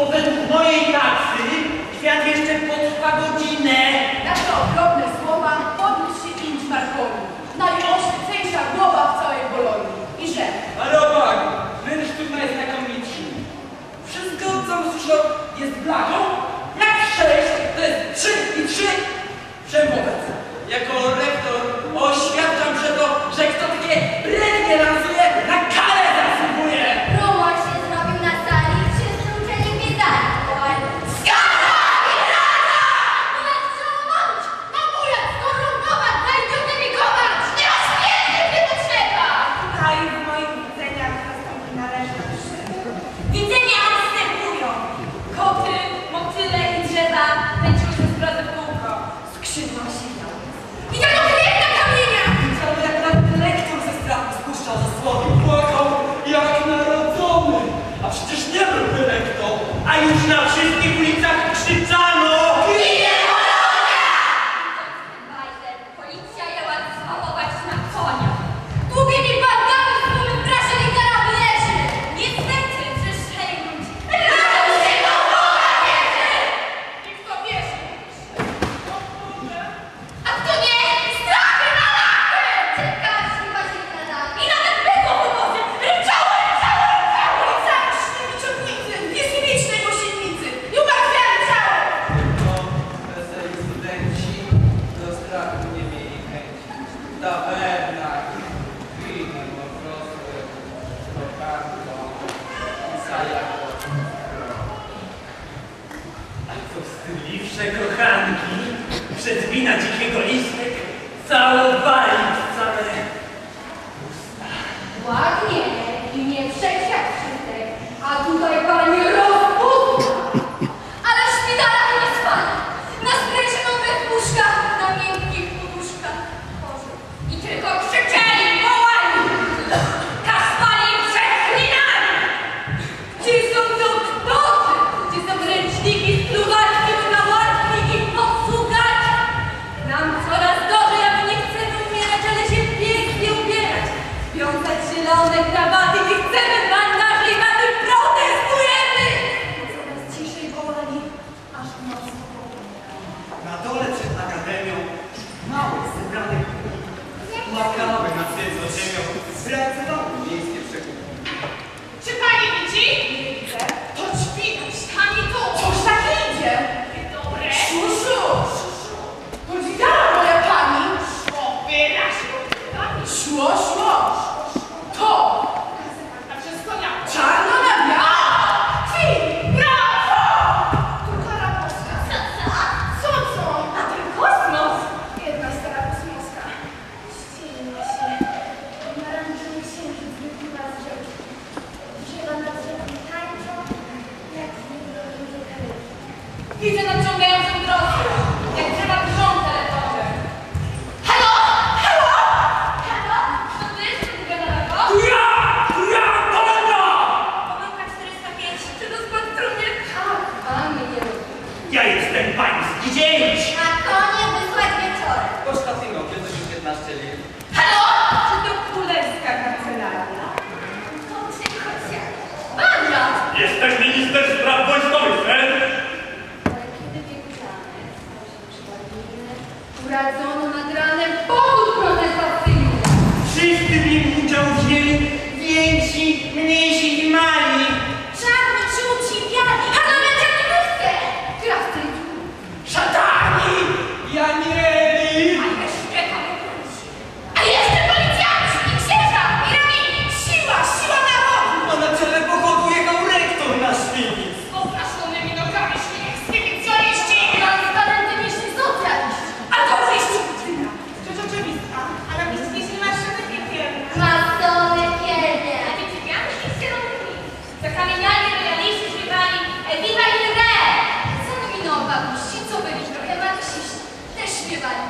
governo mojej nacji. Thank you. że kochanki przedwina dzikiego listek całowali w całe usta. Ładnie i nie przeklinaj. Ci, co byli trochę marksiści, też śpiewali.